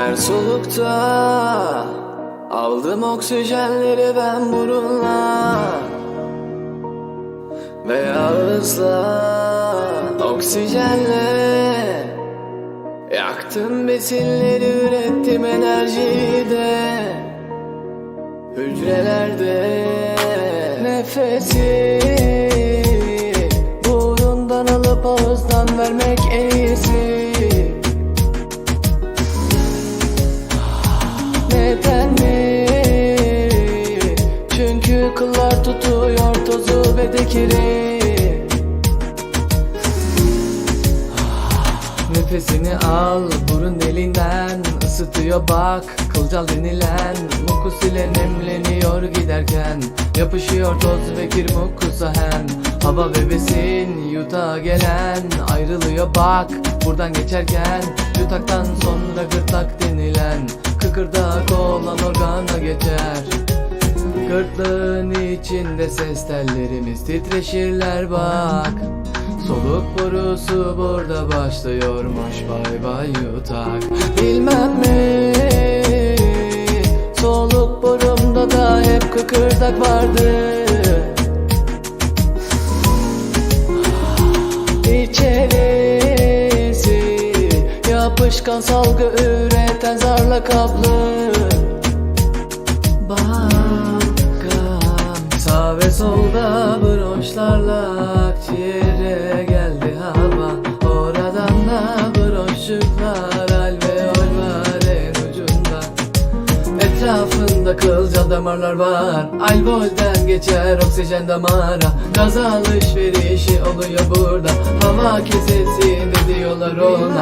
Her solukta aldım oksijenleri ben burunla Ve ağızla oksijenle Yaktım besinleri ürettim enerjiyi de. Hücrelerde nefesi Burundan alıp ağızdan vermek kıllar tutuyor tozu ve de kiri Nefesini al burun deliğinden ısıtıyor bak Kılcal denilen. Mukus ile nemleniyor giderken. Yapışıyor toz ve kir mukusa hem. Hava ve besin yutağa gelen. Ayrılıyor bak Buradan geçerken. Yutaktan sonra gırtlak denilen. Kıkırdak olan organa geçer Gırtlağın içinde ses tellerimiz titreşirler bak. Soluk borusu burada başlıyormuş bay bay yutak. Bilmem mi? Soluk borumda da hep kıkırdak vardı. İçerisi yapışkan salgı üreten zarla kaplı Ve solda bronşlarla akciğere geldi hava. Oradan da bronşluklar alveol var en ucunda. Etrafında kılcal damarlar var. Alveolden geçer oksijen damara. Gaz alışverişi oluyor burada. Hava kesilsin de diyorlar ona